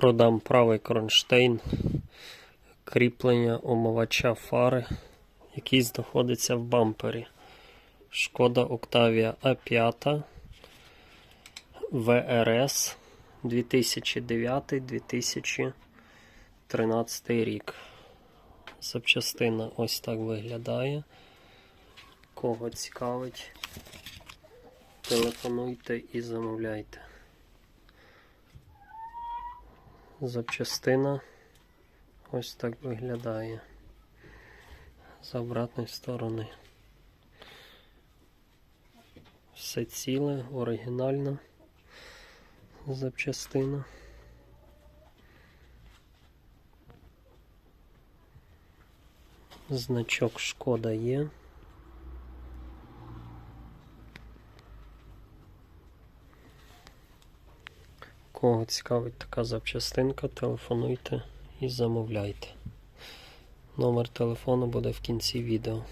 Продам правий кронштейн кріплення омивача фари, який знаходиться в бампері. Шкода Octavia A5 ВРС 2009-2013 рік. Запчастина ось так виглядає. Кого цікавить, телефонуйте і замовляйте. Запчастина ось так виглядає з обратної сторони. Все ціле, оригінальна запчастина. Значок шкода є. Кого цікавить така запчастинка, телефонуйте і замовляйте. Номер телефону буде в кінці відео.